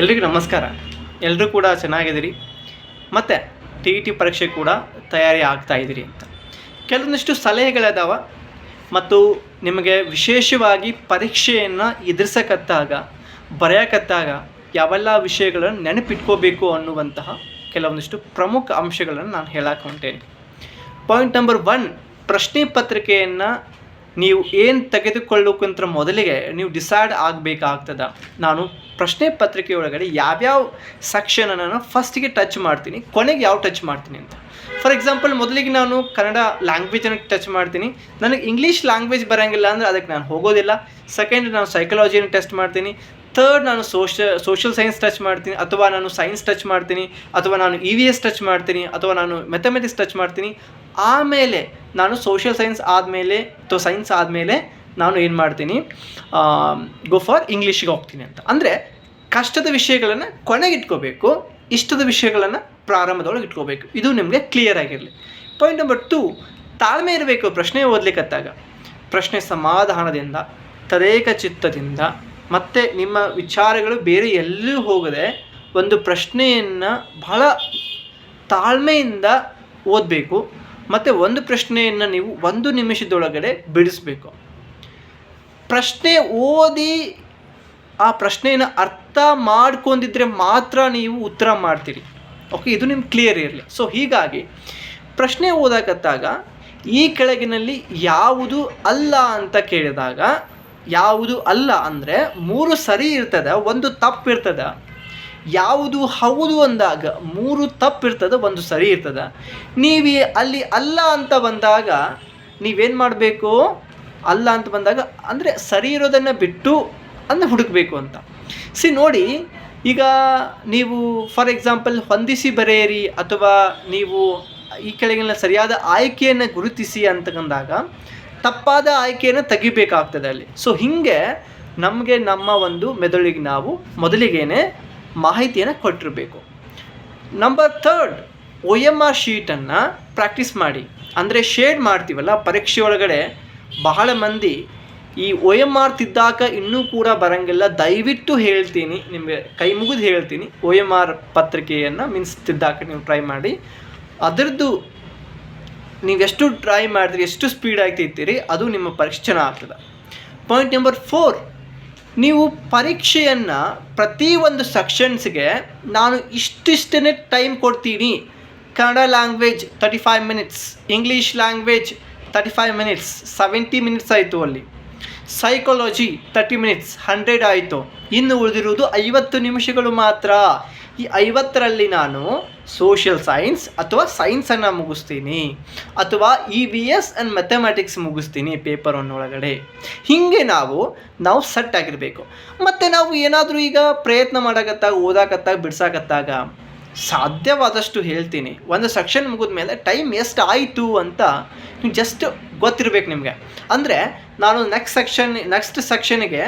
ಎಲ್ರಿಗೂ ನಮಸ್ಕಾರ. ಎಲ್ಲರೂ ಕೂಡ ಚೆನ್ನಾಗಿದ್ದೀರಿ? ಮತ್ತು ಟಿ ಟಿ ಪರೀಕ್ಷೆ ಕೂಡ ತಯಾರಿ ಆಗ್ತಾ ಇದ್ದೀರಿ ಅಂತ. ಕೆಲವೊಂದಿಷ್ಟು ಸಲಹೆಗಳಿದಾವ ಮತ್ತು ನಿಮಗೆ ವಿಶೇಷವಾಗಿ ಪರೀಕ್ಷೆಯನ್ನು ಎದುರಿಸಕತ್ತಾಗ, ಬರೆಯಕತ್ತಾಗ ಯಾವೆಲ್ಲ ವಿಷಯಗಳನ್ನು ನೆನಪಿಟ್ಕೋಬೇಕು ಅನ್ನುವಂತಹ ಕೆಲವೊಂದಿಷ್ಟು ಪ್ರಮುಖ ಅಂಶಗಳನ್ನು ನಾನು ಹೇಳಕ್ಕೆ ಹೊಂಟೇನೆ. ಪಾಯಿಂಟ್ ನಂಬರ್ ಒನ್ ಪ್ರಶ್ನೆ ಪತ್ರಿಕೆಯನ್ನು ನೀವು ಏನು ತೆಗೆದುಕೊಳ್ಳೋಕ್ಕಿಂತ ಮೊದಲಿಗೆ ನೀವು ಡಿಸೈಡ್ ಆಗಬೇಕಾಗ್ತದೆ. ನಾನು ಪ್ರಶ್ನೆ ಪತ್ರಿಕೆ ಒಳಗಡೆ ಯಾವ್ಯಾವ ಸೆಕ್ಷನ್ ನಾನು ಫಸ್ಟಿಗೆ ಟಚ್ ಮಾಡ್ತೀನಿ, ಕೊನೆಗೆ ಯಾವ ಟಚ್ ಮಾಡ್ತೀನಿ ಅಂತ. ಫಾರ್ ಎಕ್ಸಾಂಪಲ್ ಮೊದಲಿಗೆ ನಾನು ಕನ್ನಡ ಲ್ಯಾಂಗ್ವೇಜನ್ನು ಟಚ್ ಮಾಡ್ತೀನಿ. ನನಗೆ ಇಂಗ್ಲೀಷ್ ಲ್ಯಾಂಗ್ವೇಜ್ ಬರೋಂಗಿಲ್ಲ ಅಂದರೆ ಅದಕ್ಕೆ ನಾನು ಹೋಗೋದಿಲ್ಲ. ಸೆಕೆಂಡ್ ನಾನು ಸೈಕಾಲಜಿಯನ್ನು ಟೆಸ್ಟ್ ಮಾಡ್ತೀನಿ. ಥರ್ಡ್ ನಾನು ಸೋಷ ಸೋಷಿಯಲ್ ಸೈನ್ಸ್ ಟಚ್ ಮಾಡ್ತೀನಿ. ಅಥವಾ ನಾನು ಸೈನ್ಸ್ ಟಚ್ ಮಾಡ್ತೀನಿ. ಅಥವಾ ನಾನು ಇ ವಿ ಎಸ್ ಟಚ್ ಮಾಡ್ತೀನಿ. ಅಥವಾ ನಾನು ಮೆಥಮೆಟಿಕ್ಸ್ ಟಚ್ ಮಾಡ್ತೀನಿ. ಆಮೇಲೆ ನಾನು ಸೋಷಿಯಲ್ ಸೈನ್ಸ್ ಆದಮೇಲೆ ಅಥವಾ ಸೈನ್ಸ್ ಆದಮೇಲೆ ನಾನು ಏನು ಮಾಡ್ತೀನಿ ಗೋ ಫಾರ್ ಇಂಗ್ಲೀಷಿಗೆ ಹೋಗ್ತೀನಿ ಅಂತ. ಅಂದರೆ ಕಷ್ಟದ ವಿಷಯಗಳನ್ನು ಕೊನೆಗೆ ಇಟ್ಕೋಬೇಕು ಇಷ್ಟದ ವಿಷಯಗಳನ್ನು ಪ್ರಾರಂಭದೊಳಗೆ ಇಟ್ಕೋಬೇಕು. ಇದು ನಿಮಗೆ ಕ್ಲಿಯರ್ ಆಗಿರಲಿ. ಪಾಯಿಂಟ್ ನಂಬರ್ ಟು ತಾಳ್ಮೆ ಇರಬೇಕು ಪ್ರಶ್ನೆ ಓದಲಿಕ್ಕತ್ತಾಗ ಪ್ರಶ್ನೆ ಸಮಾಧಾನದಿಂದ, ತದೇಕ ಚಿತ್ತದಿಂದ, ಮತ್ತು ನಿಮ್ಮ ವಿಚಾರಗಳು ಬೇರೆ ಎಲ್ಲೂ ಹೋಗದೆ ಒಂದು ಪ್ರಶ್ನೆಯನ್ನು ಬಹಳ ತಾಳ್ಮೆಯಿಂದ ಓದಬೇಕು. ಮತ್ತು ಒಂದು ಪ್ರಶ್ನೆಯನ್ನು ನೀವು ಒಂದು ನಿಮಿಷದೊಳಗಡೆ ಬಿಡಿಸ್ಬೇಕು. ಪ್ರಶ್ನೆ ಓದಿ ಆ ಪ್ರಶ್ನೆಯನ್ನು ಅರ್ಥ ಮಾಡ್ಕೊಂಡಿದ್ರೆ ಮಾತ್ರ ನೀವು ಉತ್ತರ ಮಾಡ್ತೀರಿ. ಓಕೆ ಇದು ನಿಮ್ಗೆ ಕ್ಲಿಯರ್ ಇರಲಿ. ಸೊ ಹೀಗಾಗಿ ಪ್ರಶ್ನೆ ಓದಾಕತ್ತಾಗ ಈ ಕೆಳಗಿನಲ್ಲಿ ಯಾವುದು ಅಲ್ಲ ಅಂತ ಕೇಳಿದಾಗ, ಯಾವುದು ಅಲ್ಲ ಅಂದರೆ ಮೂರು ಸರಿ ಇರ್ತದೆ, ಒಂದು ತಪ್ಪು ಇರ್ತದೆ. ಯಾವುದು ಹೌದು ಅಂದಾಗ ಮೂರು ತಪ್ಪು ಇರ್ತದೆ ಒಂದು ಸರಿ ಇರ್ತದೆ. ನೀವು ಅಲ್ಲಿ ಅಲ್ಲ ಅಂತ ಬಂದಾಗ ನೀವೇನು ಮಾಡಬೇಕು? ಅಲ್ಲ ಅಂತ ಬಂದಾಗ ಅಂದರೆ ಸರಿ ಇರೋದನ್ನು ಬಿಟ್ಟು ಅಂದರೆ ಹುಡುಕಬೇಕು ಅಂತ. ಸಿ ನೋಡಿ, ಈಗ ನೀವು ಫಾರ್ ಎಕ್ಸಾಂಪಲ್ ಹೊಂದಿಸಿ ಬರೆಯಿರಿ ಅಥವಾ ನೀವು ಈ ಕೆಳಗಿನ ಸರಿಯಾದ ಆಯ್ಕೆಯನ್ನು ಗುರುತಿಸಿ ಅಂತಂದಾಗ ತಪ್ಪಾದ ಆಯ್ಕೆಯನ್ನು ತೆಗಿಬೇಕಾಗ್ತದೆ ಅಲ್ಲಿ. ಸೊ ಹೀಗೆ ನಮಗೆ ನಮ್ಮ ಒಂದು ಮೆದುಳಿಗೆ ನಾವು ಮೊದಲಿಗೇನೆ ಮಾಹಿತಿಯನ್ನು ಕೊಟ್ಟಿರಬೇಕು. Number third O M R ಶೀಟನ್ನು practice ಮಾಡಿ. ಅಂದರೆ ಶೇಡ್ ಮಾಡ್ತೀವಲ್ಲ, ಪರೀಕ್ಷೆ ಒಳಗಡೆ ಬಹಳ ಮಂದಿ ಈ ಒ ಎಂ ಆರ್ ತಿದ್ದಾಕ ಇನ್ನೂ ಕೂಡ ಬರಂಗಿಲ್ಲ. ದಯವಿಟ್ಟು ಹೇಳ್ತೀನಿ, ನಿಮಗೆ ಕೈ ಮುಗಿದು ಹೇಳ್ತೀನಿ. ಒ ಎಂ ಆರ್ ಪತ್ರಿಕೆಯನ್ನು ಮೀನ್ಸ್ ತಿದ್ದಾಕ ನೀವು ಟ್ರೈ ಮಾಡಿ. ಅದರದ್ದು ನೀವೆಷ್ಟು ಟ್ರೈ ಮಾಡಿದ್ರಿ, ಎಷ್ಟು ಸ್ಪೀಡ್ ಆಗ್ತಿರ್ತೀರಿ ಅದು ನಿಮ್ಮ ಪರೀಕ್ಷೆ ಚೆನ್ನಾಗ್ತದೆ ಪಾಯಿಂಟ್ ನಂಬರ್ ಫೋರ್ ನೀವು ಪರೀಕ್ಷೆಯನ್ನು ಪ್ರತಿ ಒಂದು ಸೆಕ್ಷನ್ಸ್ಗೆ ನಾನು ಇಷ್ಟಿಷ್ಟೇ ಟೈಮ್ ಕೊಡ್ತೀನಿ. Kannada language thirty five minutes English language thirty five minutes seventy minutes ಆಯಿತು ಅಲ್ಲಿ. ಸೈಕಾಲಜಿ ತರ್ಟಿ ಮಿನಿಟ್ಸ್ ಹಂಡ್ರೆಡ್ ಆಯಿತು. ಇನ್ನು ಉಳಿದಿರುವುದು ಐವತ್ತು ನಿಮಿಷಗಳು ಮಾತ್ರ. ಈ ಐವತ್ತರಲ್ಲಿ ನಾನು ಸೋಷಿಯಲ್ ಸೈನ್ಸ್ ಅಥವಾ ಸೈನ್ಸನ್ನು ಮುಗಿಸ್ತೀನಿ ಅಥವಾ E V S and mathematics ಮುಗಿಸ್ತೀನಿ ಪೇಪರ್ ಒನ್ ಒಳಗಡೆ ಹೀಗೆ ನಾವು ನಾವು ಸೆಟ್ ಆಗಿರಬೇಕು. ಮತ್ತು ನಾವು ಏನಾದರೂ ಈಗ ಪ್ರಯತ್ನ ಮಾಡಕತ್ತಾಗ ಓದಾಕತ್ತಾಗ ಬಿಡ್ಸಾಕತ್ತಾಗ ಸಾಧ್ಯವಾದಷ್ಟು ಹೇಳ್ತೀನಿ. ಒಂದು ಸೆಕ್ಷನ್ ಮುಗಿದ ಮೇಲೆ ಟೈಮ್ ಎಷ್ಟು ಆಯಿತು ಅಂತ ಜಸ್ಟ್ ಗೊತ್ತಿರಬೇಕು ನಿಮಗೆ. ಅಂದರೆ ನಾನು ನೆಕ್ಸ್ಟ್ ಸೆಕ್ಷನ್ ನೆಕ್ಸ್ಟ್ ಸೆಕ್ಷನ್ಗೆ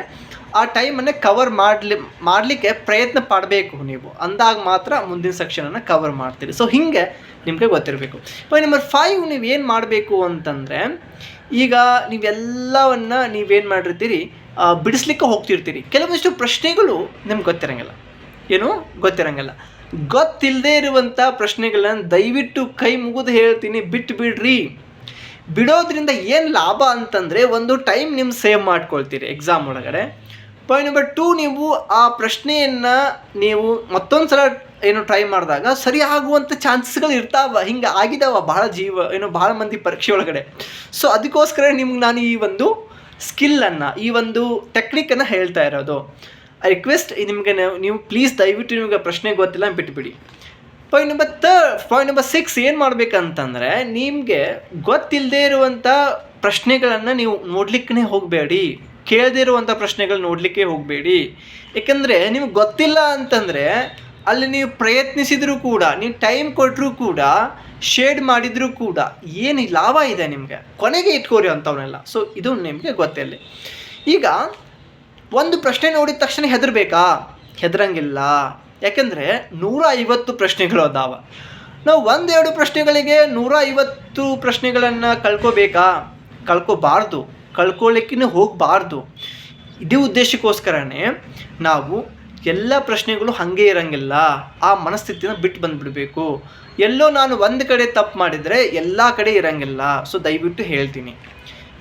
ಆ ಟೈಮನ್ನೇ ಕವರ್ ಮಾಡಲಿ, ಮಾಡಲಿಕ್ಕೆ ಪ್ರಯತ್ನ ಪಡಬೇಕು ನೀವು. ಅಂದಾಗ ಮಾತ್ರ ಮುಂದಿನ ಸೆಕ್ಷನನ್ನು ಕವರ್ ಮಾಡ್ತೀರಿ. ಸೊ ಹಿಂಗೆ ನಿಮಗೆ ಗೊತ್ತಿರಬೇಕು. ಪಾಯಿಂಟ್ ನಂಬರ್ ಫೈವ್ ನೀವು ಏನು ಮಾಡಬೇಕು ಅಂತಂದರೆ, ಈಗ ನೀವೆಲ್ಲವನ್ನು ನೀವೇನು ಮಾಡಿರ್ತೀರಿ ಬಿಡಿಸ್ಲಿಕ್ಕೆ ಹೋಗ್ತಿರ್ತೀರಿ. ಕೆಲವೊಂದಿಷ್ಟು ಪ್ರಶ್ನೆಗಳು ನಿಮ್ಗೆ ಗೊತ್ತಿರಂಗಿಲ್ಲ. ಏನು? ಗೊತ್ತಿರಂಗಿಲ್ಲ. ಗೊತ್ತಿಲ್ಲದೆ ಇರುವಂಥ ಪ್ರಶ್ನೆಗಳನ್ನ ದಯವಿಟ್ಟು ಕೈ ಮುಗಿದು ಹೇಳ್ತೀನಿ ಬಿಟ್ಟು ಬಿಡ್ರಿ. ಬಿಡೋದ್ರಿಂದ ಏನು ಲಾಭ ಅಂತಂದರೆ, ಒಂದು ಟೈಮ್ ನಿಮ್ಮ ಸೇವ್ ಮಾಡ್ಕೊಳ್ತೀರಿ ಎಕ್ಸಾಮ್ ಒಳಗಡೆ. ಪಾಯಿಂಟ್ ನಂಬರ್ ಟೂ ನೀವು ಆ ಪ್ರಶ್ನೆಯನ್ನು ನೀವು ಮತ್ತೊಂದು ಸಲ ಏನು ಟ್ರೈ ಮಾಡಿದಾಗ ಸರಿ ಆಗುವಂಥ ಚಾನ್ಸಸ್ಗಳು ಇರ್ತಾವ, ಹಿಂಗೆ ಆಗಿದಾವ ಭಾಳ ಜೀವ, ಏನು ಭಾಳ ಮಂದಿ ಪರೀಕ್ಷೆ ಒಳಗಡೆ. ಸೊ ಅದಕ್ಕೋಸ್ಕರ ನಿಮ್ಗೆ ನಾನು ಈ ಒಂದು ಸ್ಕಿಲ್ಲನ್ನು ಈ ಒಂದು ಟೆಕ್ನಿಕನ್ನು ಹೇಳ್ತಾ ಇರೋದು. ಐ ರಿಕ್ವೆಸ್ಟ್ ನಿಮಗೆ ನೀವು ಪ್ಲೀಸ್ ದಯವಿಟ್ಟು ನಿಮಗೆ ಪ್ರಶ್ನೆ ಗೊತ್ತಿಲ್ಲ ಬಿಟ್ಬಿಡಿ. Point number third point number six ಏನು ಮಾಡಬೇಕಂತಂದರೆ ನಿಮಗೆ ಗೊತ್ತಿಲ್ಲದೆ ಇರುವಂಥ ಪ್ರಶ್ನೆಗಳನ್ನು ನೀವು ನೋಡ್ಲಿಕ್ಕೇ ಹೋಗಬೇಡಿ. ಕೇಳದೇ ಇರುವಂಥ ಪ್ರಶ್ನೆಗಳು ನೋಡಲಿಕ್ಕೆ ಹೋಗಬೇಡಿ. ಏಕೆಂದರೆ ನಿಮ್ಗೆ ಗೊತ್ತಿಲ್ಲ ಅಂತಂದರೆ ಅಲ್ಲಿ ನೀವು ಪ್ರಯತ್ನಿಸಿದರೂ ಕೂಡ, ನೀವು ಟೈಮ್ ಕೊಟ್ಟರೂ ಕೂಡ ಶೇಡ್ ಮಾಡಿದರೂ ಕೂಡ ಏನು ಲಾಭ ಇದೆ ನಿಮಗೆ? ಕೊನೆಗೆ ಇಟ್ಕೋರಿ ಅಂಥವನ್ನೆಲ್ಲ ಸೊ ಇದು ನಿಮಗೆ ಗೊತ್ತಿಲ್ಲ ಈಗ ಒಂದು ಪ್ರಶ್ನೆ ನೋಡಿದ ತಕ್ಷಣ ಹೆದರ್ಬೇಕಾ? ಹೆದರಂಗಿಲ್ಲ. ಯಾಕೆಂದರೆ ನೂರ ಐವತ್ತು ಪ್ರಶ್ನೆಗಳು ಅದಾವ. ನಾವು ಒಂದೆರಡು ಪ್ರಶ್ನೆಗಳಿಗೆ ನೂರ ಐವತ್ತು ಪ್ರಶ್ನೆಗಳನ್ನು ಕಳ್ಕೋಬೇಕಾ? ಕಳ್ಕೊಬಾರ್ದು. ಕಳ್ಕೊಳ್ಳಿಕ್ಕೇ ಹೋಗಬಾರ್ದು. ಇದೇ ಉದ್ದೇಶಕ್ಕೋಸ್ಕರನೇ ನಾವು ಎಲ್ಲ ಪ್ರಶ್ನೆಗಳು ಹಾಗೆ ಇರಂಗಿಲ್ಲ. ಆ ಮನಸ್ಥಿತಿನ ಬಿಟ್ಟು ಬಂದುಬಿಡಬೇಕು. ಎಲ್ಲೋ ನಾನು ಒಂದು ಕಡೆ ತಪ್ಪು ಮಾಡಿದರೆ ಎಲ್ಲ ಕಡೆ ಇರಂಗಿಲ್ಲ. ಸೊ ದಯವಿಟ್ಟು ಹೇಳ್ತೀನಿ.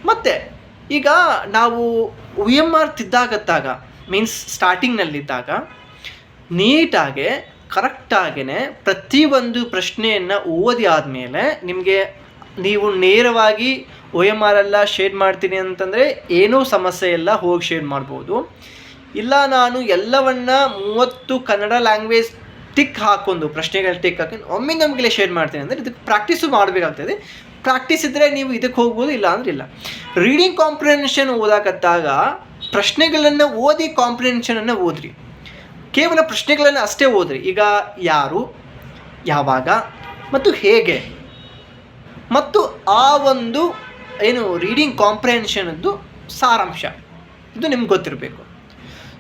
ಮತ್ತು ಈಗ ನಾವು ವಿ ಎಂ ಆರ್ ತಿದ್ದಾಗತ್ತಾಗ ಮೀನ್ಸ್ ಸ್ಟಾರ್ಟಿಂಗ್ನಲ್ಲಿದ್ದಾಗ ನೀಟಾಗೆ ಕರೆಕ್ಟಾಗೇ ಪ್ರತಿಯೊಂದು ಪ್ರಶ್ನೆಯನ್ನು ಓದಿ ಆದಮೇಲೆ ನಿಮಗೆ ನೀವು ನೇರವಾಗಿ ಒ ಎಂ ಆರ್ ಎಲ್ಲ ಶೇಡ್ ಮಾಡ್ತೀನಿ ಅಂತಂದರೆ ಏನೂ ಸಮಸ್ಯೆ ಇಲ್ಲ, ಹೋಗಿ ಶೇಡ್ ಮಾಡ್ಬೋದು. ಇಲ್ಲ, ನಾನು ಎಲ್ಲವನ್ನ ಮೂವತ್ತು ಕನ್ನಡ ಲ್ಯಾಂಗ್ವೇಜ್ ಟಿಕ್ ಹಾಕೊಂಡು, ಪ್ರಶ್ನೆಗಳ ಟಿಕ್ ಹಾಕೊಂಡು ಒಮ್ಮೆ ನಮಗೆಲ್ಲ ಶೇರ್ ಮಾಡ್ತೀನಿ ಅಂದರೆ ಇದಕ್ಕೆ ಪ್ರಾಕ್ಟೀಸು ಮಾಡಬೇಕಾಗ್ತದೆ. ಪ್ರಾಕ್ಟೀಸ್ ಇದ್ದರೆ ನೀವು ಇದಕ್ಕೆ ಹೋಗ್ಬೋದು, ಇಲ್ಲ ಅಂದ್ರೆ ಇಲ್ಲ. ರೀಡಿಂಗ್ ಕಾಂಪ್ರಿಹೆನ್ಷನ್ ಓದಾಕತ್ತಾಗ ಪ್ರಶ್ನೆಗಳನ್ನು ಓದಿ ಕಾಂಪ್ರಿಹೆನ್ಷನನ್ನು ಓದ್ರಿ. ಕೇವಲ ಪ್ರಶ್ನೆಗಳನ್ನು ಅಷ್ಟೇ ಓದ್ರಿ. ಈಗ ಯಾರು, ಯಾವಾಗ, ಮತ್ತು ಹೇಗೆ, ಮತ್ತು ಆ ಒಂದು ಏನು ರೀಡಿಂಗ್ ಕಾಂಪ್ರಿಹೆನ್ಷನದ್ದು ಸಾರಾಂಶ. ಇದು ನಿಮ್ಗೆ ಗೊತ್ತಿರಬೇಕು.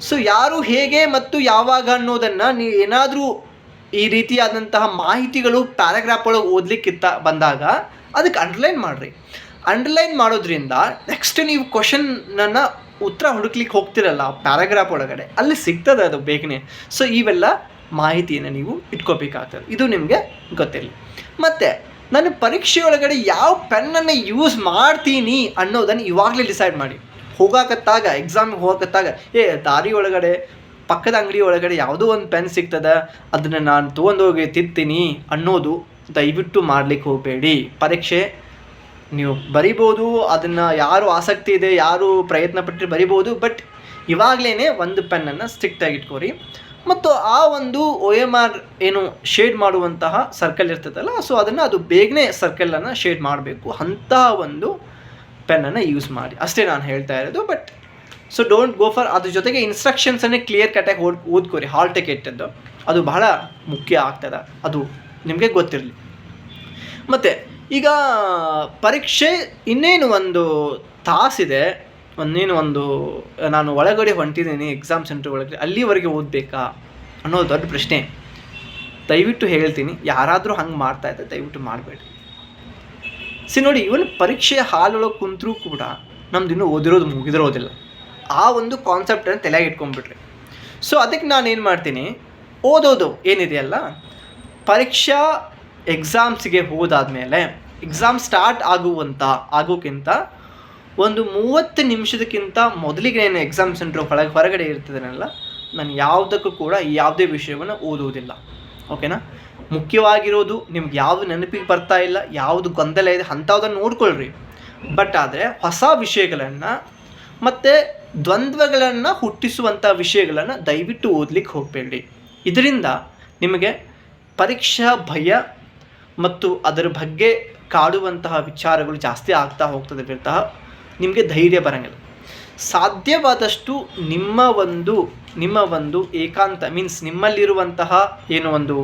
ಸೊ ಯಾರು ಹೇಗೆ ಮತ್ತು ಯಾವಾಗ ಅನ್ನೋದನ್ನು ನೀವು ಏನಾದರೂ ಈ ರೀತಿಯಾದಂತಹ ಮಾಹಿತಿಗಳು ಪ್ಯಾರಾಗ್ರಾಫ್ ಒಳಗೆ ಓದಲಿಕ್ಕಿತ್ತ ಬಂದಾಗ ಅದಕ್ಕೆ ಅಂಡರ್ಲೈನ್ ಮಾಡಿರಿ. ಅಂಡರ್ಲೈನ್ ಮಾಡೋದ್ರಿಂದ ನೆಕ್ಸ್ಟ್ ನೀವು ಕ್ವಶನ್ನನ್ನು ಉತ್ತರ ಹುಡುಕ್ಲಿಕ್ಕೆ ಹೋಗ್ತಿರಲ್ಲ ಪ್ಯಾರಾಗ್ರಾಫ್ ಒಳಗಡೆ, ಅಲ್ಲಿ ಸಿಗ್ತದೆ ಅದು ಬೇಗನೆ. ಸೊ ಇವೆಲ್ಲ ಮಾಹಿತಿಯನ್ನು ನೀವು ಇಟ್ಕೋಬೇಕಾಗ್ತದೆ. ಇದು ನಿಮಗೆ ಗೊತ್ತಿರಲಿ. ಮತ್ತು ನಾನು ಪರೀಕ್ಷೆ ಒಳಗಡೆ ಯಾವ ಪೆನ್ನನ್ನು ಯೂಸ್ ಮಾಡ್ತೀನಿ ಅನ್ನೋದನ್ನು ಇವಾಗಲೇ ಡಿಸೈಡ್ ಮಾಡಿ. ಹೋಗಾಕತ್ತಾಗ ಎಕ್ಸಾಮಿಗೆ ಹೋಗಕತ್ತಾಗ, ಏ, ದಾರಿ ಒಳಗಡೆ, ಪಕ್ಕದ ಅಂಗಡಿ ಒಳಗಡೆ ಯಾವುದೋ ಒಂದು ಪೆನ್ ಸಿಗ್ತದ, ಅದನ್ನು ನಾನು ತೊಗೊಂಡೋಗಿ ತಿತ್ತೀನಿ ಅನ್ನೋದು ದಯವಿಟ್ಟು ಮಾಡ್ಲಿಕ್ಕೆ ಹೋಗಬೇಡಿ. ಪರೀಕ್ಷೆ, ನೀವು ಬರಿಬೋದು, ಅದನ್ನು ಯಾರು ಆಸಕ್ತಿ ಇದೆ, ಯಾರು ಪ್ರಯತ್ನ ಪಟ್ಟರೆ ಬರಿಬೋದು ಬಟ್ ಇವಾಗಲೇ ಒಂದು ಪೆನ್ನನ್ನು ಸ್ಟ್ರಿಕ್ಟಾಗಿ ಇಟ್ಕೋರಿ. ಮತ್ತು ಆ ಒಂದು ಒ ಎಂ ಆರ್ ಏನು ಶೇಡ್ ಮಾಡುವಂತಹ ಸರ್ಕಲ್ ಇರ್ತದಲ್ಲ ಸೊ ಅದನ್ನು ಅದು ಬೇಗನೆ ಸರ್ಕಲನ್ನು ಶೇಡ್ ಮಾಡಬೇಕು ಅಂತಹ ಒಂದು ಪೆನ್ನನ್ನು ಯೂಸ್ ಮಾಡಿ. ಅಷ್ಟೇ ನಾನು ಹೇಳ್ತಾ ಇರೋದು but so don't go for ಅದ್ರ ಜೊತೆಗೆ ಇನ್ಸ್ಟ್ರಕ್ಷನ್ಸನ್ನೇ ಕ್ಲಿಯರ್ ಕಟ್ಟಾಗಿ ಓದ್, ಓದ್ಕೋರಿ. ಹಾಲ್ ಟಿಕೆಟದ್ದು ಅದು ಬಹಳ ಮುಖ್ಯ ಆಗ್ತದೆ. ಅದು ನಿಮಗೆ ಗೊತ್ತಿರಲಿ. ಮತ್ತು ಈಗ ಪರೀಕ್ಷೆ ಇನ್ನೇನು ಒಂದು ತಾಸಿದೆ ಒಂದೇನು ಒಂದು, ನಾನು ಒಳಗಡೆ ಹೊಂಟಿದ್ದೀನಿ ಎಕ್ಸಾಮ್ ಸೆಂಟ್ರ್ ಒಳಗಡೆ, ಅಲ್ಲಿವರೆಗೆ ಓದಬೇಕಾ ಅನ್ನೋ ದೊಡ್ಡ ಪ್ರಶ್ನೆ. ದಯವಿಟ್ಟು ಹೇಳ್ತೀನಿ, ಯಾರಾದರೂ ಹಂಗೆ ಮಾಡ್ತಾ ಇದ್ದರೆ ದಯವಿಟ್ಟು ಮಾಡಬೇಡಿ. ಸಿ ನೋಡಿ ಇವನ್ ಪರೀಕ್ಷೆಯ ಹಾಲೊಳಗೆ ಕುಂತರೂ ಕೂಡ ನಮ್ದು ಇನ್ನೂ ಓದಿರೋದು ಮುಗಿದಿರೋದಿಲ್ಲ. ಆ ಒಂದು ಕಾನ್ಸೆಪ್ಟನ್ನು ತಲೆಯಾಗಿ ಇಟ್ಕೊಂಡ್ಬಿಟ್ರಿ. ಸೊ ಅದಕ್ಕೆ ನಾನು ಏನು ಮಾಡ್ತೀನಿ, ಓದೋದು ಏನಿದೆಯಲ್ಲ, ಪರೀಕ್ಷಾ ಎಕ್ಸಾಮ್ಸ್ಗೆ ಹೋದಾದ್ಮೇಲೆ ಎಕ್ಸಾಮ್ ಸ್ಟಾರ್ಟ್ ಆಗುವಂಥ ಆಗೋಕ್ಕಿಂತ ಒಂದು ಮೂವತ್ತು ನಿಮಿಷದಕ್ಕಿಂತ ಮೊದಲಿಗೆ ಏನು ಎಕ್ಸಾಮ್ ಸೆಂಟ್ರ್ ಹೊರಗೆ ಹೊರಗಡೆ ಇರ್ತದನಲ್ಲ, ನಾನು ಯಾವುದಕ್ಕೂ ಕೂಡ ಯಾವುದೇ ವಿಷಯವನ್ನು ಓದುವುದಿಲ್ಲ. ಓಕೆನಾ ಮುಖ್ಯವಾಗಿರೋದು ನಿಮ್ಗೆ ಯಾವುದು ನೆನಪಿಗೆ ಬರ್ತಾ ಇಲ್ಲ, ಯಾವುದು ಗೊಂದಲ ಇದೆ ಅಂಥದ್ದನ್ನು ನೋಡ್ಕೊಳ್ರಿ. ಬಟ್ ಆದರೆ ಹೊಸ ವಿಷಯಗಳನ್ನು ಮತ್ತು ದ್ವಂದ್ವಗಳನ್ನು ಹುಟ್ಟಿಸುವಂಥ ವಿಷಯಗಳನ್ನು ದಯವಿಟ್ಟು ಓದಲಿಕ್ಕೆ ಹೋಗಬೇಡಿ ಇದರಿಂದ ನಿಮಗೆ ಪರೀಕ್ಷಾ ಭಯ ಮತ್ತು ಅದರ ಬಗ್ಗೆ ಕಾಡುವಂತಹ ವಿಚಾರಗಳು ಜಾಸ್ತಿ ಆಗ್ತಾ ಹೋಗ್ತದೆ ವಿರ್ತಃ ನಿಮಗೆ ಧೈರ್ಯ ಬರಂಗಿಲ್ಲ. ಸಾಧ್ಯವಾದಷ್ಟು ನಿಮ್ಮ ಒಂದು ನಿಮ್ಮ ಒಂದು ಏಕಾಂತ ಮೀನ್ಸ್ ನಿಮ್ಮಲ್ಲಿರುವಂತಹ ಏನು ಒಂದು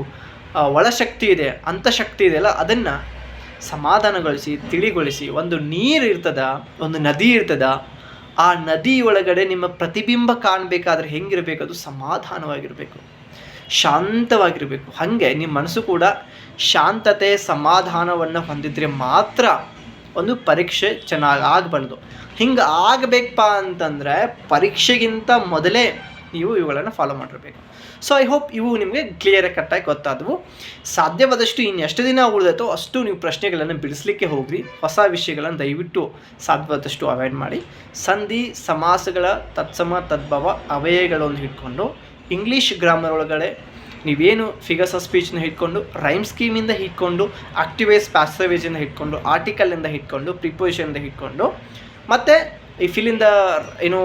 ಒಳಶಕ್ತಿ ಇದೆ, ಅಂತಃಶಕ್ತಿ ಇದೆಯಲ್ಲ ಅದನ್ನು ಸಮಾಧಾನಗೊಳಿಸಿ, ತಿಳಿಗೊಳಿಸಿ, ಒಂದು ನೀರು ಇರ್ತದ, ಒಂದು ನದಿ ಇರ್ತದ, ಆ ನದಿ ಒಳಗಡೆ ನಿಮ್ಮ ಪ್ರತಿಬಿಂಬ ಕಾಣಬೇಕಾದ್ರೆ ಹೆಂಗಿರಬೇಕು? ಅದು ಸಮಾಧಾನವಾಗಿರಬೇಕು. ಶಾಂತವಾಗಿರಬೇಕು. ಹಾಗೆ ನಿಮ್ಮ ಮನಸ್ಸು ಕೂಡ ಶಾಂತತೆ, ಸಮಾಧಾನವನ್ನು ಹೊಂದಿದ್ರೆ ಮಾತ್ರ ಒಂದು ಪರೀಕ್ಷೆ ಚೆನ್ನಾಗಿ ಆಗಬಾರ್ದು. ಹಿಂಗೆ ಆಗಬೇಕಪ್ಪ ಅಂತಂದರೆ ಪರೀಕ್ಷೆಗಿಂತ ಮೊದಲೇ ನೀವು ಇವುಗಳನ್ನು ಫಾಲೋ ಮಾಡಿರಬೇಕು. ಸೊ ಐ ಹೋಪ್ ಇವು ನಿಮಗೆ ಕ್ಲಿಯರ್ ಕಟ್ಟಾಗಿ ಗೊತ್ತಾದವು. ಸಾಧ್ಯವಾದಷ್ಟು ಇನ್ನು ಎಷ್ಟು ದಿನ ಉಳಿದೈತೋ ಅಷ್ಟು ನೀವು ಪ್ರಶ್ನೆಗಳನ್ನು ಬಿಡಿಸ್ಲಿಕ್ಕೆ ಹೋಗ್ರಿ. ಹೊಸ ವಿಷಯಗಳನ್ನು ದಯವಿಟ್ಟು ಸಾಧ್ಯವಾದಷ್ಟು ಅವಾಯ್ಡ್ ಮಾಡಿ. ಸಂಧಿ, ಸಮಾಸಗಳ ತತ್ಸಮ, ತದ್ಭವ, ಅವಯಗಳನ್ನು ಹಿಡ್ಕೊಂಡು ಇಂಗ್ಲೀಷ್ ಗ್ರಾಮರ್ ಒಳಗಡೆ ನೀವೇನು ಫಿಗರ್ಸ್ ಆಫ್ ಸ್ಪೀಚ್ನ ಹಿಡ್ಕೊಂಡು ರೈಮ್ ಸ್ಕೀಮಿಂದ ಹಿಡ್ಕೊಂಡು ಆಕ್ಟಿವೇಸ್ ಪ್ಯಾಸವೇಜಿಂದ ಹಿಡ್ಕೊಂಡು ಆರ್ಟಿಕಲಿಂದ ಹಿಡ್ಕೊಂಡು ಪ್ರಿಪೋಸಿಷನಿಂದ ಹಿಡ್ಕೊಂಡು, ಮತ್ತು ಈ ಫಿಲಿಂದ ಏನು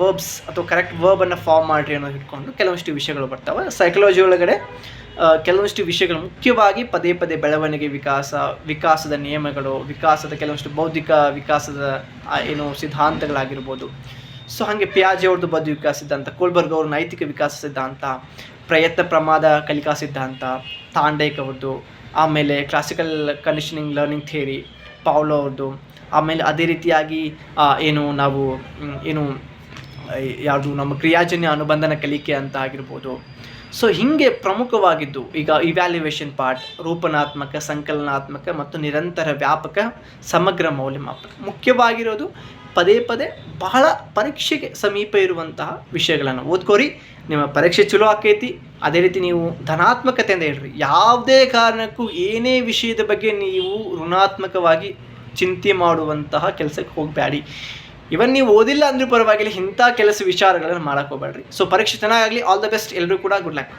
ವರ್ಬ್ಸ್ ಅಥವಾ ಕರೆಕ್ಟ್ ವರ್ಬನ್ನು ಫಾರ್ಮ್ ಮಾಡಿರಿ ಅನ್ನೋದು ಹಿಡ್ಕೊಂಡು ಕೆಲವೊಂದಿಷ್ಟು ವಿಷಯಗಳು ಬರ್ತಾವೆ. ಸೈಕಾಲಜಿ ಒಳಗಡೆ ಕೆಲವೊಂದಿಷ್ಟು ವಿಷಯಗಳು ಮುಖ್ಯವಾಗಿ ಪದೇ ಪದೇ ಬೆಳವಣಿಗೆ ವಿಕಾಸ, ವಿಕಾಸದ ನಿಯಮಗಳು, ವಿಕಾಸದ ಕೆಲವೊಂದಿಷ್ಟು ಬೌದ್ಧಿಕ ವಿಕಾಸದ ಏನು ಸಿದ್ಧಾಂತಗಳಾಗಿರ್ಬೋದು. ಸೊ ಹಾಗೆ ಪಿಯಾಜೆ ಅವ್ರದ್ದು ವಿಕಾಸ ಸಿದ್ಧಾಂತ ಕೋಲ್ಬರ್ಗ್ ಅವ್ರ ನೈತಿಕ ವಿಕಾಸ ಸಿದ್ಧಾಂತ ಪ್ರಯತ್ನ ಪ್ರಮಾದ ಕಲಿಕಾ ಸಿದ್ಧಾಂತ, ತಾಂಡೇಕ್ ಅವ್ರದ್ದು ಆಮೇಲೆ classical conditioning learning theory Pavlov ಅವ್ರದ್ದು ಆಮೇಲೆ ಅದೇ ರೀತಿಯಾಗಿ ಏನು ನಾವು ಏನು ಯಾವುದು ನಮ್ಮ ಕ್ರಿಯಾಜನ್ಯ ಅನುಬಂಧನ ಕಲಿಕೆ ಅಂತ ಆಗಿರ್ಬೋದು. ಸೊ ಹೀಗೆ ಪ್ರಮುಖವಾಗಿದ್ದು ಈಗ ಇವ್ಯಾಲ್ಯುವೇಷನ್ ಪಾರ್ಟ್ ರೂಪನಾತ್ಮಕ, ಸಂಕಲನಾತ್ಮಕ ಮತ್ತು ನಿರಂತರ ವ್ಯಾಪಕ ಸಮಗ್ರ ಮೌಲ್ಯಮಾಪನ. ಮುಖ್ಯವಾಗಿರೋದು ಪದೇ ಪದೇ ಬಹಳ ಪರೀಕ್ಷೆಗೆ ಸಮೀಪ ಇರುವಂತಹ ವಿಷಯಗಳನ್ನು ಓದ್ಕೋರಿ. ನಿಮ್ಮ ಪರೀಕ್ಷೆ ಚಲೋ ಆಕೈತಿ. ಅದೇ ರೀತಿ ನೀವು ಧನಾತ್ಮಕತೆಯಿಂದ ಹೇಳ್ರಿ. ಯಾವುದೇ ಕಾರಣಕ್ಕೂ ಏನೇ ವಿಷಯದ ಬಗ್ಗೆ ನೀವು ಋಣಾತ್ಮಕವಾಗಿ ಚಿಂತೆ ಮಾಡುವಂತಹ ಕೆಲಸಕ್ಕೆ ಹೋಗಬೇಡಿ ಇವನ್ ನೀವು ಓದಿಲ್ಲ ಅಂದ್ರೂ ಪರವಾಗಿಲ್ಲ, ಇಂಥ ಕೆಲಸ ವಿಚಾರಗಳನ್ನು ಮಾಡಕ್ಕೆ ಹೋಗ್ಬೇಡ್ರಿ ಸೊ ಪರೀಕ್ಷೆ ಚೆನ್ನಾಗಾಗಲಿ ಆಲ್ ದ ಬೆಸ್ಟ್ ಎಲ್ಲರೂ ಕೂಡ ಗುಡ್ ಲಕ್